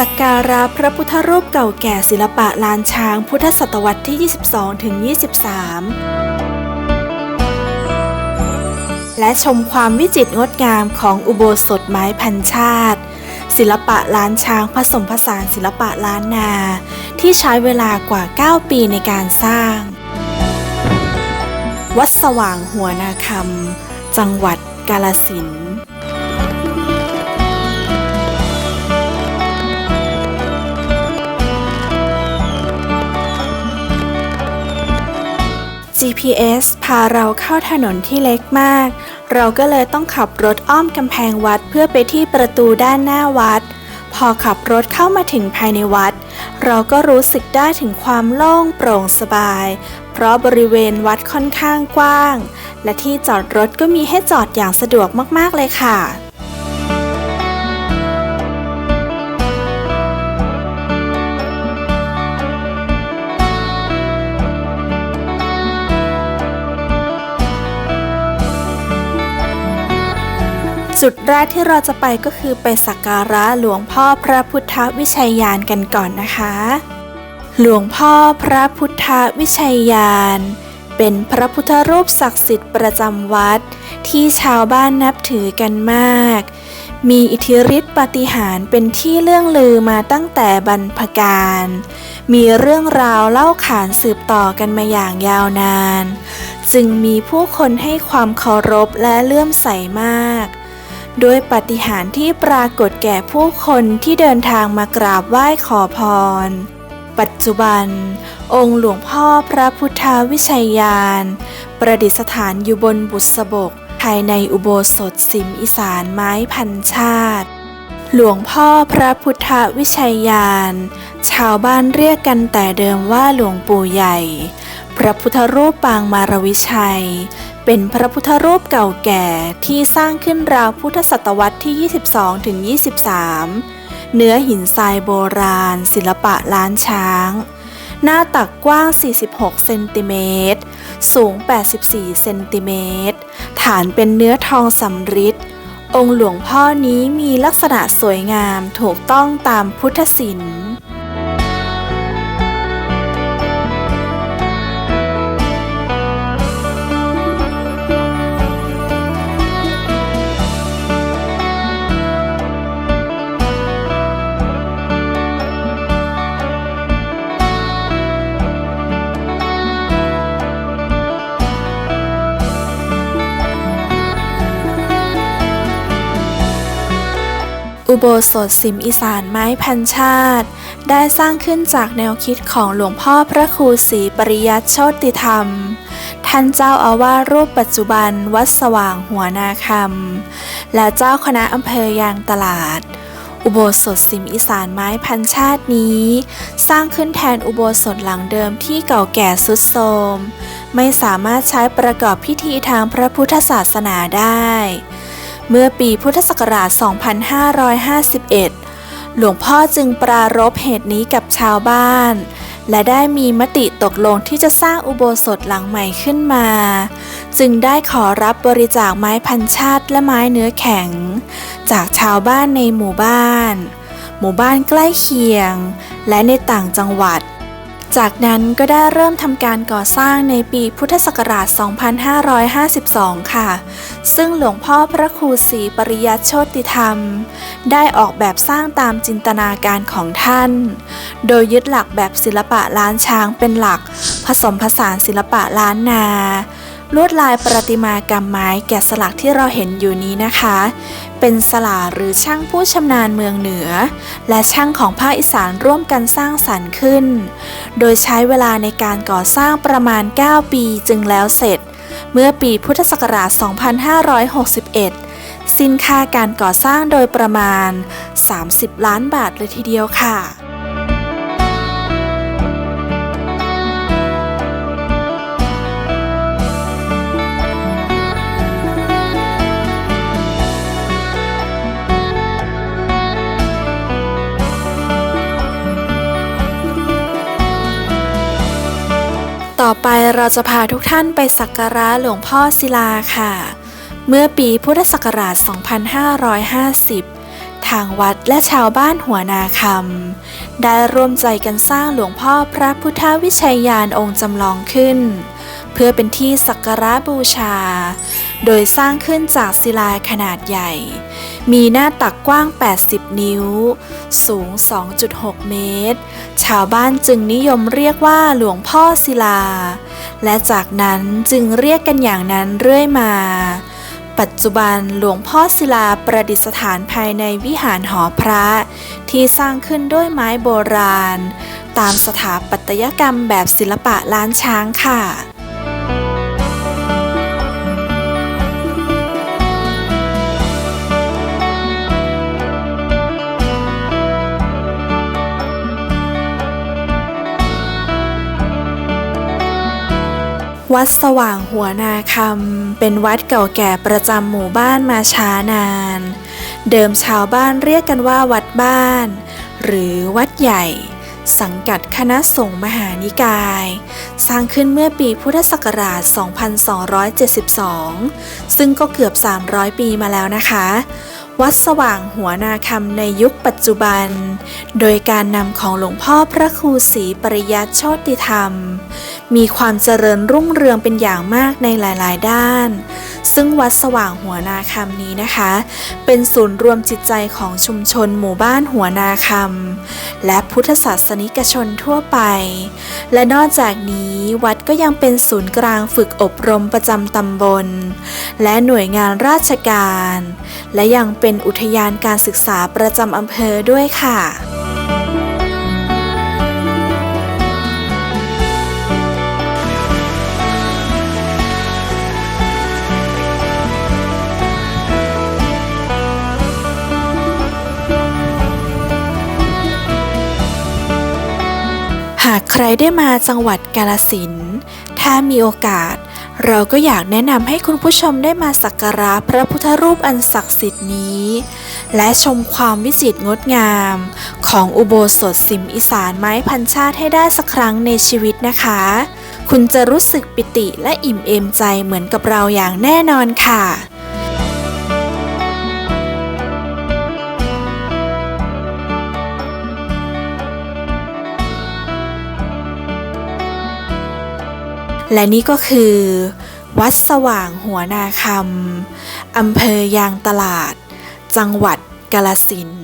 สักการะพระพุทธรูปเก่าแก่ศิลปะลานช้างพุทธศตวรรษที่ 22 ถึง 23 และชมความวิจิตรงดงามของอุโบสถไม้พันชาติ ศิลปะล้านช้างผสมผสานศิลปะล้านนา ที่ใช้เวลากว่า 9 ปีในการสร้าง วัดสว่างหัวนาคำจังหวัดกาลสินธุ์ GPS พาเราเข้าถนนที่เล็กมาก เราก็เลยต้องขับรถอ้อมกำแพงวัดเพื่อไปที่ประตูด้านหน้าวัด พอขับรถเข้ามาถึงภายในวัด เราก็รู้สึกได้ถึงความโล่งโปร่งสบาย เพราะบริเวณวัดค่อนข้างกว้าง และที่จอดรถก็มีให้จอดอย่างสะดวกมากๆเลยค่ะ จุดแรกที่เราจะไปก็คือไปสักการะหลวงพ่อพระพุทธวิชัยยานกันก่อนนะคะ หลวงพ่อพระพุทธวิชัยยาน เป็นพระพุทธรูปศักดิ์สิทธิ์ประจำวัด ที่ชาวบ้านนับถือกันมาก มีอิทธิฤทธิปาฏิหาริย์เป็นที่เรื่องลือมาตั้งแต่บรรพการมีเรื่องราวเล่าขานสืบต่อกันมาอย่างยาวนาน จึงมีผู้คนให้ความเคารพและเลื่อมใสมาก ด้วยปฏิหารที่ปรากฏแก่ผู้คนที่เดินทางมากราบไหว้ขอพร ปัจจุบัน องค์หลวงพ่อพระพุทธวิชัยยาน ประดิษฐานอยู่บนบุษบกภายในอุโบสถสิมอีสานไม้พันชาติ หลวงพ่อพระพุทธวิชัยยาน ชาวบ้านเรียกกันแต่เดิมว่าหลวงปู่ใหญ่ พระพุทธรูปปางมารวิชัย เป็นพระพุทธรูปเก่าแก่ที่สร้างขึ้นราวพุทธศตวรรษที่ 22 ถึง 23 เนื้อหินทรายโบราณ ศิลปะล้านช้าง หน้าตักกว้าง 46 เซนติเมตร สูง 84 เซนติเมตร ฐานเป็นเนื้อทองสำริด องค์หลวงพ่อนี้มีลักษณะสวยงามถูกต้องตามพุทธศิลป์ อุโบสถสิมอีสานไม้พันชาติ ได้สร้างขึ้นจากแนวคิดของหลวงพ่อพระครูศรีปริยัติโชติธรรม ท่านเจ้าอาวาสรูปปัจจุบันวัดสว่างหัวนาคำและเจ้าคณะอำเภอยางตลาด อุโบสถสิมอีสานไม้พันชาตินี้ สร้างขึ้นแทนอุโบสถหลังเดิมที่เก่าแก่สุดโทรมไม่สามารถใช้ประกอบพิธีทางพระพุทธศาสนาได้ เมื่อปีพุทธศักราช 2551 หลวงพ่อจึงปรารภเหตุนี้กับชาวบ้าน และได้มีมติตกลงที่จะสร้างอุโบสถหลังใหม่ขึ้นมา จึงได้ขอรับบริจาคไม้พันชาติและไม้เนื้อแข็ง จากชาวบ้านในหมู่บ้าน หมู่บ้านใกล้เคียง และในต่างจังหวัด จากนั้นก็ได้เริ่มทำการก่อสร้างในปีพุทธศักราช 2552 ค่ะ ซึ่งหลวงพ่อพระครูศรีปริยัติโชติธรรม ได้ออกแบบสร้างตามจินตนาการของท่าน โดยยึดหลักแบบศิลปะล้านช้างเป็นหลัก ผสมผสานศิลปะล้านนา ลวดลายประติมากรรมไม้แกะสลักที่เราเห็นอยู่นี้นะคะ เป็นสลาหรือช่างผู้ชำนาญเมืองเหนือ และช่างของภาคอีสานร่วมกันสร้างสรรค์ขึ้น โดยใช้เวลาในการก่อสร้างประมาณ 9 ปีจึงแล้วเสร็จ เมื่อปีพุทธศักราช 2561 สินค่าการก่อสร้างโดยประมาณ 30 ล้านบาทเลยทีเดียวค่ะ ต่อไปเราจะพาทุกท่านไปสักการะหลวงพ่อศิลาค่ะ เมื่อปีพุทธศักราช 2550 ทางวัดและชาวบ้านหัวนาคำได้ร่วมใจกันสร้างหลวงพ่อพระพุทธวิชัยยานองค์จำลองขึ้น เพื่อเป็นที่สักการะบูชา โดยสร้างขึ้นจากศิลาขนาดใหญ่ มีหน้าตักกว้าง 80 นิ้ว สูง 2.6 เมตร ชาวบ้านจึงนิยมเรียกว่าหลวงพ่อศิลา และจากนั้นจึงเรียกกันอย่างนั้นเรื่อยมา ปัจจุบันหลวงพ่อศิลาประดิษฐานภายในวิหารหอพระ ที่สร้างขึ้นด้วยไม้โบราณ ตามสถาปัตยกรรมแบบศิลปะล้านช้างค่ะ วัดสว่างหัวนาคำเป็นวัดเก่าแก่ประจำหมู่บ้านมาช้านาน เดิมชาวบ้านเรียกกันว่าวัดบ้าน หรือวัดใหญ่ สังกัดคณะสงฆ์มหานิกาย สร้างขึ้นเมื่อปีพุทธศักราช 2272 ซึ่งก็เกือบ 300 ปีมาแล้วนะคะ วัดสว่างหัวนาคำในยุคปัจจุบัน โดยการนำของหลวงพ่อพระครูศรีปริยัติโชติธรรม มีความเจริญรุ่งเรืองเป็นอย่างมากในหลาย ๆ ด้าน ซึ่งวัดสว่างหัวนาคำนี้นะคะ เป็นศูนย์รวมจิตใจของชุมชนหมู่บ้านหัวนาคำและพุทธศาสนิกชนทั่วไป และนอกจากนี้วัดก็ยังเป็นศูนย์กลางฝึกอบรมประจำตำบล และหน่วยงานราชการ และยังเป็นอุทยานการศึกษาประจำอำเภอด้วยค่ะากใครได้มาจังหวัดกาลสินถ้ามีโอกาส เราก็อยากแนะนำให้คุณผู้ชมได้มาสักการะพระพุทธรูปอันศักดิ์สิทธิ์นี้ และชมความวิจิตรงดงาม ของอุโบสถสิมอีสานไม้พันชาติให้ได้สักครั้งในชีวิตนะคะ คุณจะรู้สึกปิติและอิ่มเอมใจเหมือนกับเราอย่างแน่นอนค่ะ และนี่ก็คือ วัดสว่างหัวนาคำอำเภอยางตลาด จังหวัดกาลสิน์